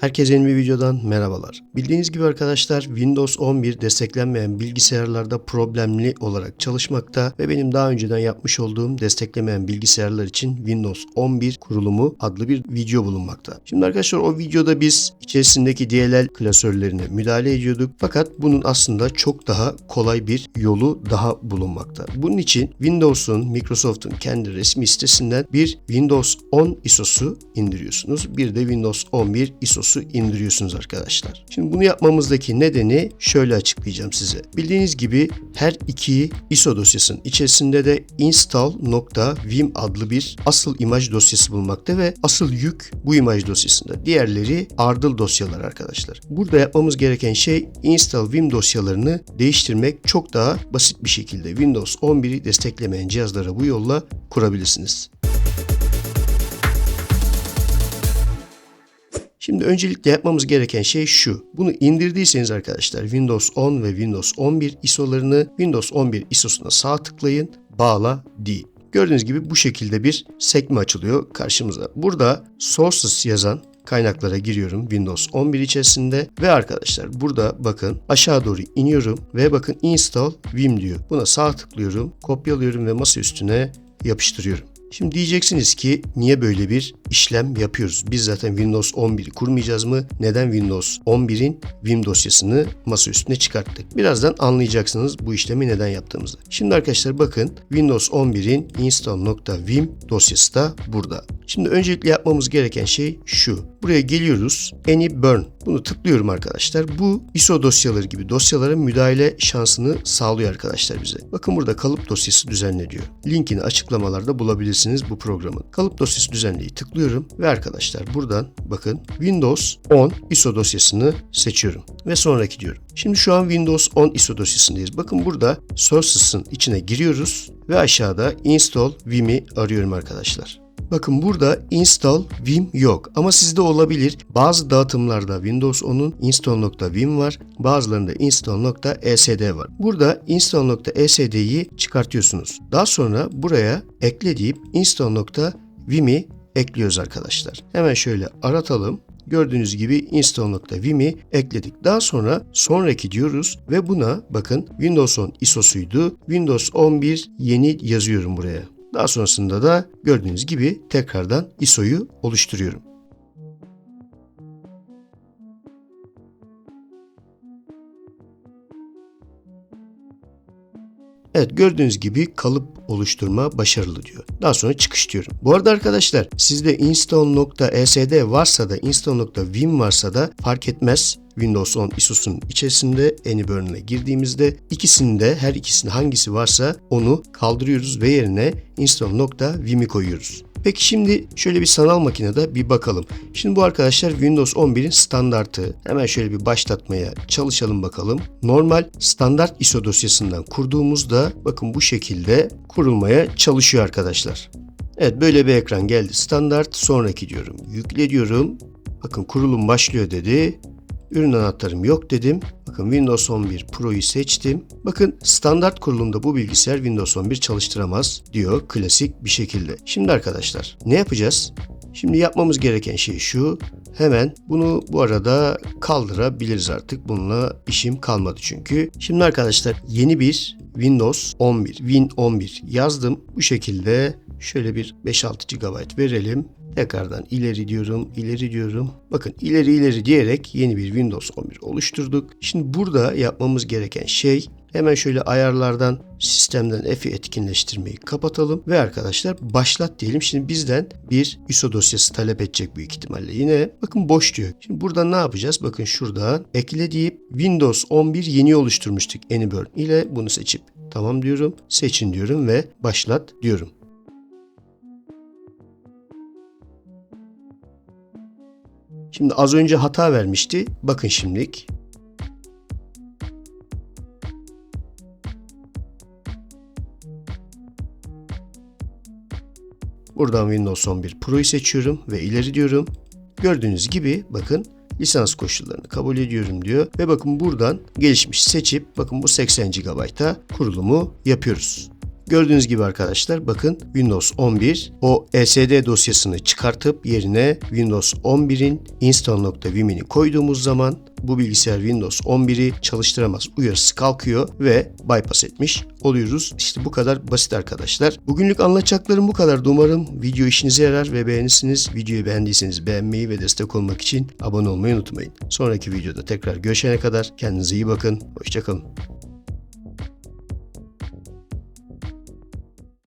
Herkese yeni bir videodan merhabalar. Bildiğiniz gibi arkadaşlar Windows 11 desteklenmeyen bilgisayarlarda problemli olarak çalışmakta ve benim daha önceden yapmış olduğum desteklemeyen bilgisayarlar için Windows 11 kurulumu adlı bir video bulunmakta. Şimdi arkadaşlar o videoda biz içerisindeki DLL klasörlerine müdahale ediyorduk fakat bunun aslında çok daha kolay bir yolu daha bulunmakta. Bunun için Windows'un, Microsoft'un kendi resmi sitesinden bir Windows 10 ISO'su indiriyorsunuz. Bir de Windows 11 ISO'su indiriyorsunuz arkadaşlar. Şimdi bunu yapmamızdaki nedeni şöyle açıklayacağım size. Bildiğiniz gibi her iki ISO dosyasının içerisinde de install.vim adlı bir asıl imaj dosyası bulunmakta ve asıl yük bu imaj dosyasında. Diğerleri ardıl dosyalar arkadaşlar. Burada yapmamız gereken şey install vim dosyalarını değiştirmek çok daha basit bir şekilde Windows 11'i desteklemeyen cihazlara bu yolla kurabilirsiniz. Şimdi öncelikle yapmamız gereken şey şu. Bunu indirdiyseniz arkadaşlar Windows 10 ve Windows 11 ISO'larını Windows 11 ISO'suna sağ tıklayın, bağla deyin. Gördüğünüz gibi bu şekilde bir sekme açılıyor karşımıza. Burada sources yazan kaynaklara giriyorum Windows 11 içerisinde ve arkadaşlar burada bakın aşağı doğru iniyorum ve bakın install vim diyor. Buna sağ tıklıyorum, kopyalıyorum ve masa üstüne yapıştırıyorum. Şimdi diyeceksiniz ki niye böyle bir işlem yapıyoruz? Biz zaten Windows 11'i kurmayacağız mı? Neden Windows 11'in Vim dosyasını masa üstüne çıkarttık? Birazdan anlayacaksınız bu işlemi neden yaptığımızı. Şimdi arkadaşlar bakın Windows 11'in install.vim dosyası da burada. Şimdi öncelikle yapmamız gereken şey şu. Buraya geliyoruz. Any burn. Bunu tıklıyorum arkadaşlar. Bu ISO dosyaları gibi dosyalara müdahale şansını sağlıyor arkadaşlar bize. Bakın burada kalıp dosyası düzenle diyor. Linkini açıklamalarda bulabilirsiniz bu programın. Kalıp dosyası düzenleyi tıklıyorum ve arkadaşlar buradan bakın Windows 10 ISO dosyasını seçiyorum ve sonraki diyorum. Şimdi şu an Windows 10 ISO dosyasındayız. Bakın burada Sources'ın içine giriyoruz ve aşağıda Install Vim'i arıyorum arkadaşlar. Bakın burada install vim yok ama sizde olabilir. Bazı dağıtımlarda Windows 10'un install.vim var. Bazılarında install.esd var. Burada install.esd'yi çıkartıyorsunuz. Daha sonra buraya ekle deyip install.vim'i ekliyoruz arkadaşlar. Hemen şöyle aratalım. Gördüğünüz gibi install.vim'i ekledik. Daha sonra sonraki diyoruz ve buna bakın Windows 10 ISO'suydu. Windows 11 yeni yazıyorum buraya. Daha sonrasında da gördüğünüz gibi tekrardan ISO'yu oluşturuyorum. Evet gördüğünüz gibi kalıp oluşturma başarılı diyor. Daha sonra çıkış diyorum. Bu arada arkadaşlar sizde install.esd varsa da install.vim varsa da fark etmez. Windows 10 ISO'sunun içerisinde Anyburner'a girdiğimizde ikisinde her ikisinde hangisi varsa onu kaldırıyoruz ve yerine install.vim'i koyuyoruz. Peki şimdi şöyle bir sanal makinede bir bakalım. Şimdi bu arkadaşlar Windows 11'in standartı. Hemen şöyle bir başlatmaya çalışalım bakalım. Normal standart ISO dosyasından kurduğumuzda bakın bu şekilde kurulmaya çalışıyor arkadaşlar. Evet böyle bir ekran geldi. Standart sonraki diyorum. Yükle diyorum. Bakın kurulum başlıyor dedi. Ürün anahtarım yok dedim. Bakın Windows 11 Pro'yu seçtim. Bakın standart kurulumda bu bilgisayar Windows 11 çalıştıramaz diyor klasik bir şekilde. Şimdi arkadaşlar ne yapacağız? Şimdi yapmamız gereken şey şu. Hemen bunu bu arada kaldırabiliriz artık. Bununla işim kalmadı çünkü. Şimdi arkadaşlar yeni bir Windows 11, Win 11 yazdım. Bu şekilde şöyle bir 5-6 GB verelim. Tekrardan ileri diyorum, ileri diyorum. Bakın ileri ileri diyerek yeni bir Windows 11 oluşturduk. Şimdi burada yapmamız gereken şey hemen şöyle ayarlardan sistemden F'i etkinleştirmeyi kapatalım ve arkadaşlar başlat diyelim. Şimdi bizden bir ISO dosyası talep edecek büyük ihtimalle. Yine bakın boş diyor. Şimdi burada ne yapacağız? Bakın şurada ekle deyip Windows 11 yeni oluşturmuştuk Anyburn ile bunu seçip tamam diyorum. Seçin diyorum ve başlat diyorum. Şimdi az önce hata vermişti. Bakın şimdilik. Buradan Windows 11 Pro'yu seçiyorum ve ileri diyorum. Gördüğünüz gibi bakın lisans koşullarını kabul ediyorum diyor. Ve bakın buradan gelişmiş seçip bakın bu 80 GB'a kurulumu yapıyoruz. Gördüğünüz gibi arkadaşlar bakın Windows 11 o LSD dosyasını çıkartıp yerine Windows 11'in install.vim'ini koyduğumuz zaman bu bilgisayar Windows 11'i çalıştıramaz uyarısı kalkıyor ve bypass etmiş oluyoruz. İşte bu kadar basit arkadaşlar. Bugünlük anlatacaklarım bu kadar. Umarım video işinize yarar ve beğenirsiniz. Videoyu beğendiyseniz beğenmeyi ve destek olmak için abone olmayı unutmayın. Sonraki videoda tekrar görüşene kadar kendinize iyi bakın. Hoşçakalın.